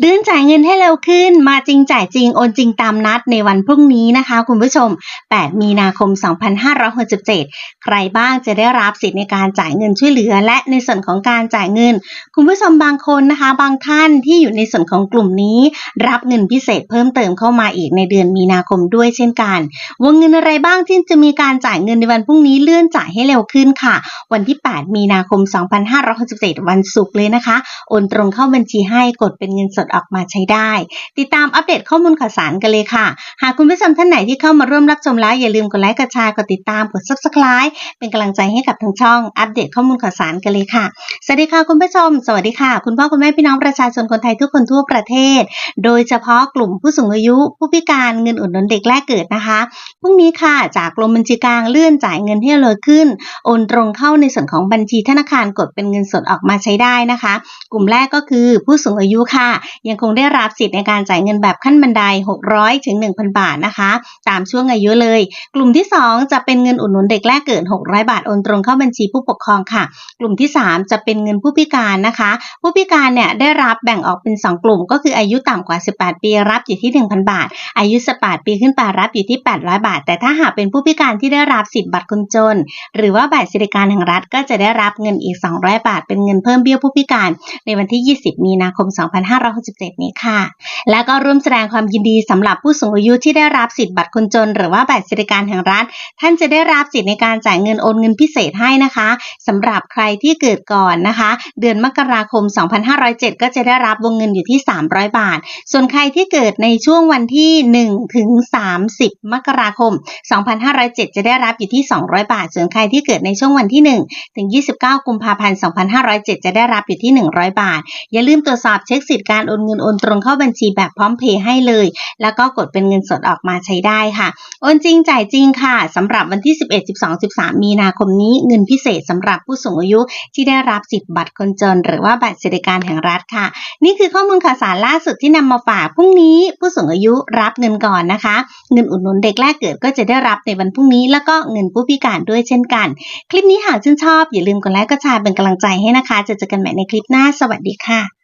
เลื่อนจ่ายเงินให้เร็วขึ้น มาจริงจ่ายจริง โอนจริงตามนัดในวันพรุ่งนี้นะคะ คุณผู้ชม 8 มีนาคม 2567 ใครบ้างจะได้รับสิทธิ์ในการจ่ายเงินช่วยเหลือ และในส่วนของการจ่ายเงิน คุณผู้ชมบางคนนะคะ บางท่านที่อยู่ในส่วนของกลุ่มนี้ รับเงินพิเศษเพิ่มเติมเข้ามาอีกในเดือนมีนาคมด้วยเช่นกันวงเงินอะไรบ้างที่จะมีการจ่ายเงินในวันพรุ่งนี้เลื่อนจ่ายให้เร็วขึ้นค่ะ วันที่ 8 มีนาคม 2567 วันศุกร์เลยนะคะ โอนตรงเข้าบัญชีให้กดเป็นเงินสดออกมาใช้ได้ ติดตามอัปเดตข้อมูลข่าวสารกันเลยค่ะ หากคุณผู้ชมท่านไหนที่เข้ามาร่วมรับชมแล้วอย่าลืมกดไลค์กดแชร์กดติดตามกด subscribe เป็นกำลังใจให้กับทางช่องอัปเดตข้อมูลข่าวสารกันเลยค่ะสวัสดีค่ะคุณผู้ชม สวัสดีค่ะ คุณพ่อคุณแม่พี่น้องประชาชนคนไทยทุกคนทั่วประเทศ โดยเฉพาะกลุ่มผู้สูงอายุ ผู้พิการเงินอุดหนุนเด็กแรกเกิดนะคะพรุ่งนี้ค่ะจากกรมบัญชีกลางเลื่อนจ่ายเงินให้เร็วขึ้น โอนตรงเข้าในส่วนของบัญชีธนาคารกดเป็นเงินสดออกมาใช้ได้นะคะ กลุ่มแรกก็คือผู้สูงอายุค่ะยังคงได้รับสิทธิ์ในการจ่ายเงินแบบขั้นบันได 600 ถึง 1,000 บาทนะคะ ตามช่วงอายุเลย กลุ่มที่ 2 จะเป็นเงินอุดหนุนเด็กแรกเกิด 600 บาทโอนตรงเข้าบัญชีผู้ปกครองค่ะ กลุ่มที่ 3 จะเป็นเงินผู้พิการนะคะ ผู้พิการเนี่ยได้รับแบ่งออกเป็น 2 กลุ่ม ก็คืออายุต่ำกว่า 18 ปีรับอยู่ที่ 1,000 บาท อายุ 18 ปีขึ้นไปรับอยู่ที่ 800 บาท แต่ถ้าหากเป็นผู้พิการที่ได้รับสิทธิ์บัตรคนจน หรือว่าบัตรสวัสดิการแห่งรัฐก็จะได้รับเงินอีก 200 บาท เป็นเงินเพิ่มเบี้ยผู้พิการในวันที่ 20 มีนาคม2567นี้ค่ะ และก็ร่วมแสดงความยินดีสำหรับผู้สูงอายุที่ได้รับสิทธิ์บัตรคนจน หรือว่าบัตรสวัสดิการแห่งรัฐ ท่านจะได้รับสิทธิ์ในการจ่ายเงินโอนเงินพิเศษให้นะคะสำหรับใครที่เกิดก่อนนะคะ เดือนมกราคม 2507 ก็จะได้รับวงเงินอยู่ที่ 300 บาท ส่วนใครที่เกิดในช่วงวันที่ 1 ถึง 30 มกราคม 2507 จะได้รับอยู่ที่ 200 บาท ส่วนใครที่เกิดในช่วงวันที่ 1 ถึง 29 กุมภาพันธ์ 2507 จะได้รับอยู่ที่ 100 บาท อย่าลืมตรวจสอบเช็คสิทธิการโอนนเงินโอนตรงเข้าบัญชีแบบพร้อมเพย์ให้เลย แล้วก็กดเป็นเงินสดออกมาใช้ได้ค่ะโอนจริงจ่ายจริงค่ะสำหรับวันที่ 11 12 13 มีนาคมนี้เงินพิเศษสำหรับผู้สูงอายุที่ได้รับสิทธิ์บัตรคนจน หรือว่าบัตรสวัสดิการแห่งรัฐค่ะ นี่คือข้อมูลข่าวสารล่าสุดที่นำมาฝากพรุ่งนี้ผู้สูงอายุรับเงินก่อนนะคะ เงินอุดหนุนเด็กแรกเกิดก็จะได้รับในวันพรุ่งนี้ แล้วก็เงินผู้พิการด้วยเช่นกัน คลิปนี้หากชื่นชอบ อย่าลืมกดไลค์กดแชร์เป็นกำลังใจให้นะคะจะเจอกันใหม่ในคลิปหน้าสวัสดีค่ะ